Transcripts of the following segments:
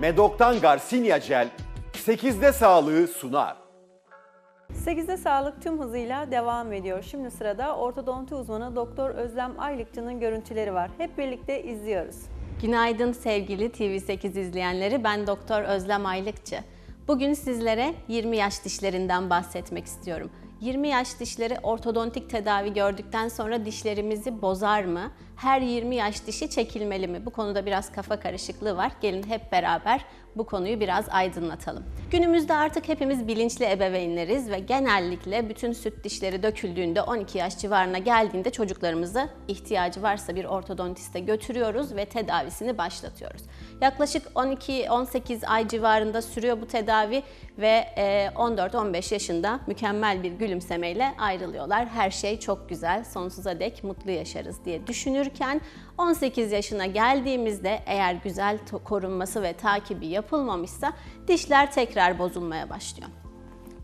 Medok'tan Garcinia Gel 8'de sağlığı sunar. 8'de sağlık tüm hızıyla devam ediyor. Şimdi sırada ortodonti uzmanı Doktor Özlem Aylıkçı'nın görüntüleri var. Hep birlikte izliyoruz. Günaydın sevgili TV8 izleyenleri. Ben Doktor Özlem Aylıkçı. Bugün sizlere 20 yaş dişlerinden bahsetmek istiyorum. 20 yaş dişleri ortodontik tedavi gördükten sonra dişlerimizi bozar mı? Her 20 yaş dişi çekilmeli mi? Bu konuda biraz kafa karışıklığı var. Gelin hep beraber bu konuyu biraz aydınlatalım. Günümüzde artık hepimiz bilinçli ebeveynleriz ve genellikle bütün süt dişleri döküldüğünde 12 yaş civarına geldiğinde çocuklarımızı ihtiyacı varsa bir ortodontiste götürüyoruz ve tedavisini başlatıyoruz. Yaklaşık 12-18 ay civarında sürüyor bu tedavi ve e, 14-15 yaşında mükemmel bir gülümsemeyle ayrılıyorlar. Her şey çok güzel, sonsuza dek mutlu yaşarız diye düşünürken 18 yaşına geldiğimizde eğer güzel korunması ve takibi yapılmamışsa dişler tekrar bozulmaya başlıyor.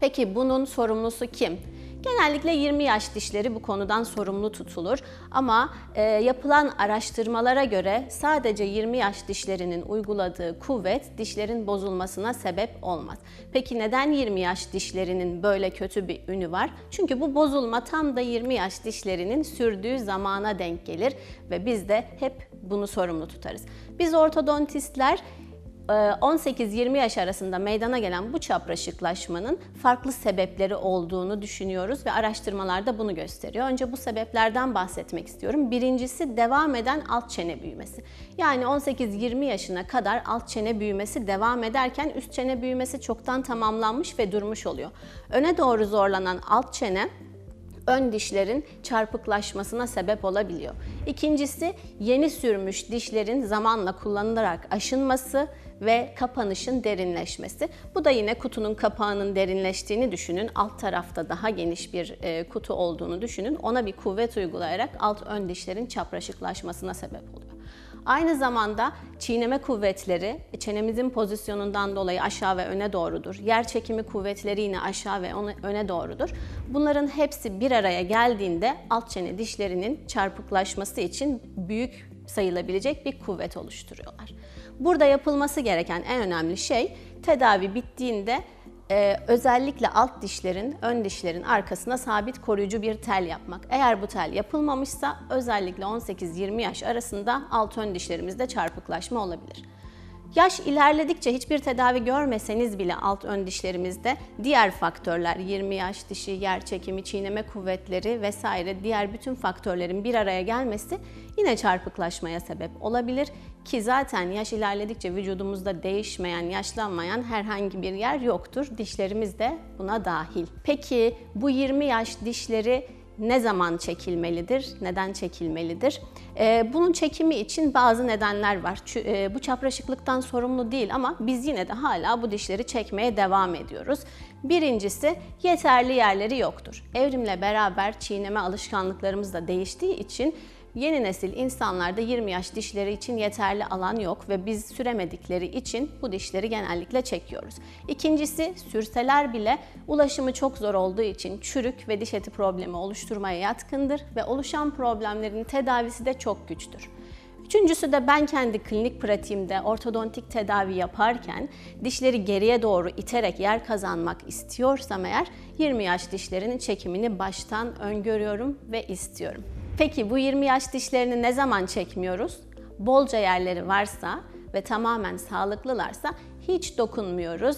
Peki bunun sorumlusu kim? Genellikle 20 yaş dişleri bu konudan sorumlu tutulur ama e, yapılan araştırmalara göre sadece 20 yaş dişlerinin uyguladığı kuvvet dişlerin bozulmasına sebep olmaz. Peki neden 20 yaş dişlerinin böyle kötü bir ünü var? Çünkü bu bozulma tam da 20 yaş dişlerinin sürdüğü zamana denk gelir ve biz de hep bunu sorumlu tutarız. Biz ortodontistler 18-20 yaş arasında meydana gelen bu çapraşıklaşmanın farklı sebepleri olduğunu düşünüyoruz ve araştırmalar da bunu gösteriyor. Önce bu sebeplerden bahsetmek istiyorum. Birincisi devam eden alt çene büyümesi. Yani 18-20 yaşına kadar alt çene büyümesi devam ederken üst çene büyümesi çoktan tamamlanmış ve durmuş oluyor. Öne doğru zorlanan alt çene ön dişlerin çarpıklaşmasına sebep olabiliyor. İkincisi yeni sürmüş dişlerin zamanla kullanılarak aşınması ve kapanışın derinleşmesi. Bu da yine kutunun kapağının derinleştiğini düşünün. Alt tarafta daha geniş bir e, kutu olduğunu düşünün. Ona bir kuvvet uygulayarak alt ön dişlerin çapraşıklaşmasına sebep oluyor. Aynı zamanda çiğneme kuvvetleri çenemizin pozisyonundan dolayı aşağı ve öne doğrudur. Yer çekimi kuvvetleri yine aşağı ve öne doğrudur. Bunların hepsi bir araya geldiğinde alt çene dişlerinin çarpıklaşması için büyük sayılabilecek bir kuvvet oluşturuyorlar. Burada yapılması gereken en önemli şey tedavi bittiğinde ee, özellikle alt dişlerin, ön dişlerin arkasına sabit koruyucu bir tel yapmak. Eğer bu tel yapılmamışsa özellikle 18-20 yaş arasında alt ön dişlerimizde çarpıklaşma olabilir. Yaş ilerledikçe hiçbir tedavi görmeseniz bile alt ön dişlerimizde diğer faktörler 20 yaş dişi, yer çekimi, çiğneme kuvvetleri vesaire diğer bütün faktörlerin bir araya gelmesi yine çarpıklaşmaya sebep olabilir ki zaten yaş ilerledikçe vücudumuzda değişmeyen, yaşlanmayan herhangi bir yer yoktur. Dişlerimiz de buna dahil. Peki bu 20 yaş dişleri ne zaman çekilmelidir, neden çekilmelidir? Ee, bunun çekimi için bazı nedenler var. E, bu çapraşıklıktan sorumlu değil ama biz yine de hala bu dişleri çekmeye devam ediyoruz. Birincisi yeterli yerleri yoktur. Evrimle beraber çiğneme alışkanlıklarımız da değiştiği için Yeni nesil insanlarda 20 yaş dişleri için yeterli alan yok ve biz süremedikleri için bu dişleri genellikle çekiyoruz. İkincisi sürseler bile ulaşımı çok zor olduğu için çürük ve diş eti problemi oluşturmaya yatkındır ve oluşan problemlerin tedavisi de çok güçtür. Üçüncüsü de ben kendi klinik pratiğimde ortodontik tedavi yaparken dişleri geriye doğru iterek yer kazanmak istiyorsam eğer 20 yaş dişlerinin çekimini baştan öngörüyorum ve istiyorum. Peki bu 20 yaş dişlerini ne zaman çekmiyoruz? Bolca yerleri varsa ve tamamen sağlıklılarsa hiç dokunmuyoruz.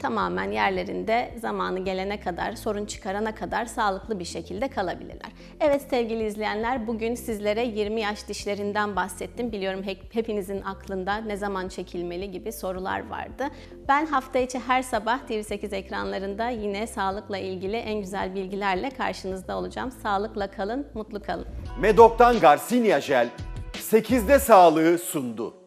Tamamen yerlerinde zamanı gelene kadar, sorun çıkarana kadar sağlıklı bir şekilde kalabilirler. Evet sevgili izleyenler, bugün sizlere 20 yaş dişlerinden bahsettim. Biliyorum hep, hepinizin aklında ne zaman çekilmeli gibi sorular vardı. Ben hafta içi her sabah TV8 ekranlarında yine sağlıkla ilgili en güzel bilgilerle karşınızda olacağım. Sağlıkla kalın, mutlu kalın. Medok'tan Garcinia Gel 8'de sağlığı sundu.